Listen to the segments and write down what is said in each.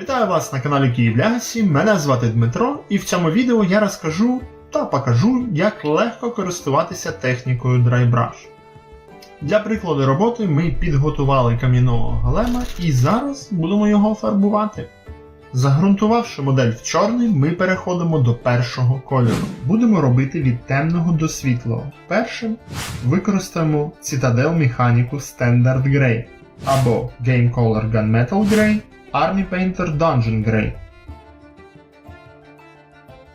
Вітаю вас на каналі Київ Legacy, Мене звати Дмитро, і в цьому відео я розкажу та покажу, як легко користуватися технікою DryBrush. Для прикладу роботи ми підготували кам'яного голема і зараз будемо його фарбувати. Загрунтувавши модель в чорний, ми переходимо до першого кольору. Будемо робити від темного до світлого. Першим використаємо Citadel Mechanicus Standard Grey або Game Color Gunmetal Grey, Army Painter Dungeon Grey.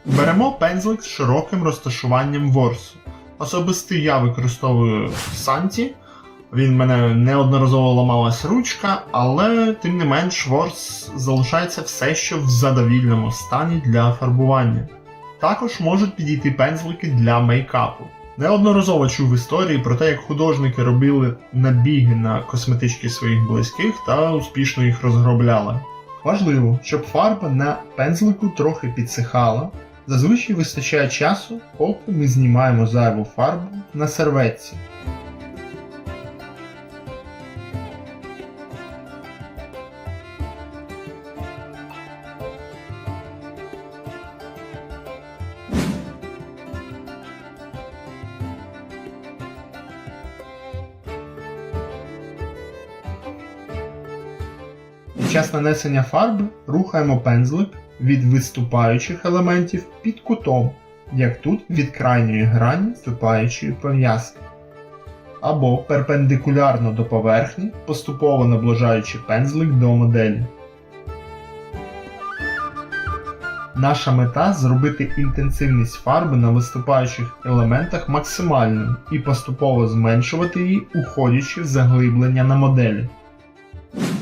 Беремо пензлик з широким розташуванням ворсу. Особисто я використовую Санті. Він в мене неодноразово ламалась ручка, але тим не менш ворс залишається все ще в задовільному стані для фарбування. Також можуть підійти пензлики для мейкапу. Неодноразово чув історії про те, як художники робили набіги на косметички своїх близьких та успішно їх розгробляли. Важливо, щоб фарба на пензлику трохи підсихала. Зазвичай вистачає часу, поки ми знімаємо зайву фарбу на серветці. Під час нанесення фарби рухаємо пензлик від виступаючих елементів під кутом, як тут від крайньої грані вступаючої пов'язки. Або перпендикулярно до поверхні, поступово наближаючи пензлик до моделі. Наша мета зробити інтенсивність фарби на виступаючих елементах максимальною і поступово зменшувати її, уходячи в заглиблення на моделі.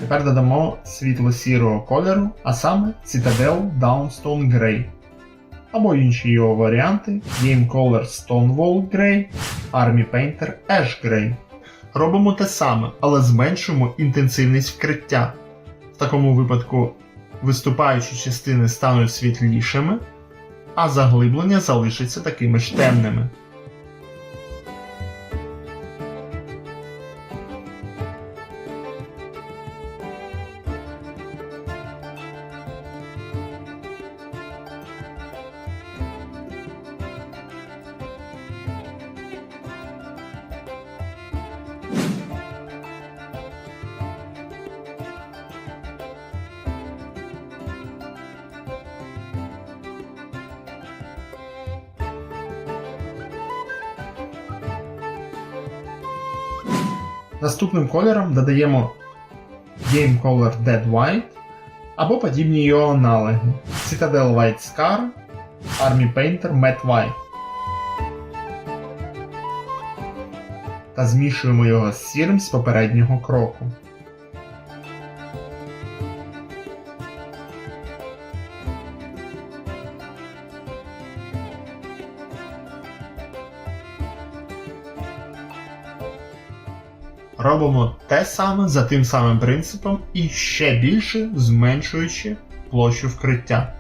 Тепер додамо світло-сірого кольору, а саме Citadel Downstone Grey. Або інші його варіанти Game Color Stonewall Grey, Army Painter Ash Grey. Робимо те саме, але зменшуємо інтенсивність вкриття. В такому випадку виступаючі частини стануть світлішими, а заглиблення залишаться такими ж темними. Наступним кольором додаємо Game Color Dead White або подібні його аналоги Citadel White Scar, Army Painter Matte White. Та змішуємо його з сірим з попереднього кроку. Робимо те саме за тим самим принципом і ще більше зменшуючи площу вкриття.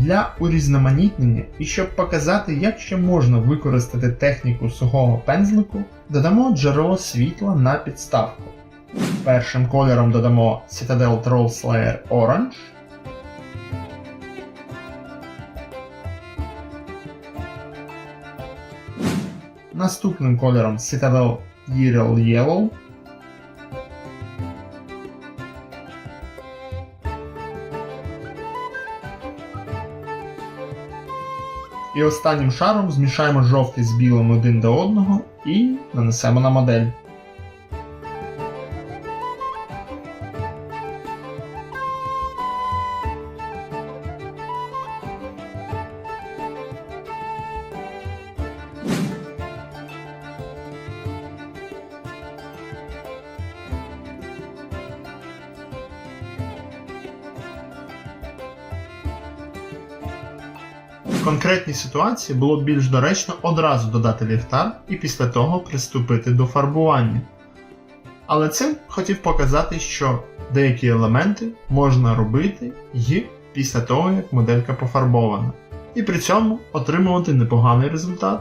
Для урізноманітнення і щоб показати, як ще можна використати техніку сухого пензлику, додамо джерело світла на підставку. Першим кольором додамо Citadel Troll Slayer Orange. Наступним кольором Citadel Yriel Yellow. І останнім шаром змішаємо жовтий з білим один до одного і нанесемо на модель. В конкретній ситуації було б більш доречно одразу додати ліхтар і після того приступити до фарбування. Але цим хотів показати, що деякі елементи можна робити і після того, як моделька пофарбована, і при цьому отримувати непоганий результат.